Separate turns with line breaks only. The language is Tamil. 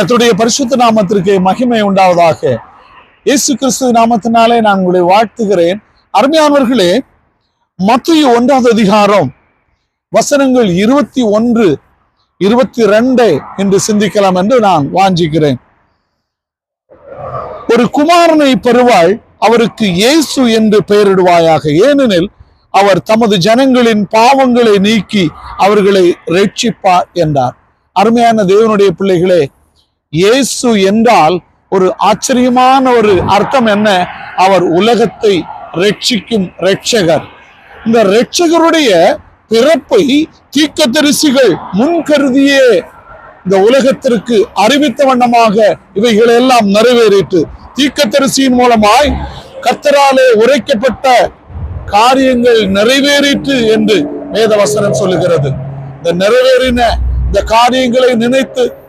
கத்துடைய பரிசுத்த நாமத்திற்கு மகிமை உண்டாவதாக. இயேசு கிறிஸ்து நாமத்தினாலே நான் உங்களை வாழ்த்துகிறேன். அருமையானவர்களே மத்திய ஒன்றாவது அதிகாரம் வசனங்கள் இருபத்தி ஒன்று இருபத்தி ரெண்டு என்று சிந்திக்கலாம் என்று நான் வாஞ்சிக்கிறேன் ஒரு குமாரனை பெறுவாள் அவருக்கு இயேசு என்று பெயரிடுவாயாக. ஏனெனில் அவர் தமது ஜனங்களின் பாவங்களை நீக்கி அவர்களை ரட்சிப்பார் என்றார். அருமையான தேவனுடைய பிள்ளைகளே இயேசு என்றால் ஒரு ஆச்சரியமான ஒரு அர்த்தம் என்ன? அவர் உலகத்தை ரட்சிக்கும் ரட்சகர் இந்த ரட்சகருடைய பிறப்பை தீக்கதரிசிகள் முன்கருதியே இந்த உலகத்திற்கு அறிவித்த வண்ணமாக இவைகளை எல்லாம் நிறைவேறிட்டு தீக்கத்தரிசியின் மூலமாய் கத்தராலே உரைக்கப்பட்ட காரியங்கள் நிறைவேறிற்று என்று வேதவசனம் சொல்லுகிறது. இந்த நிறைவேறின இந்த காரியங்களை நினைத்து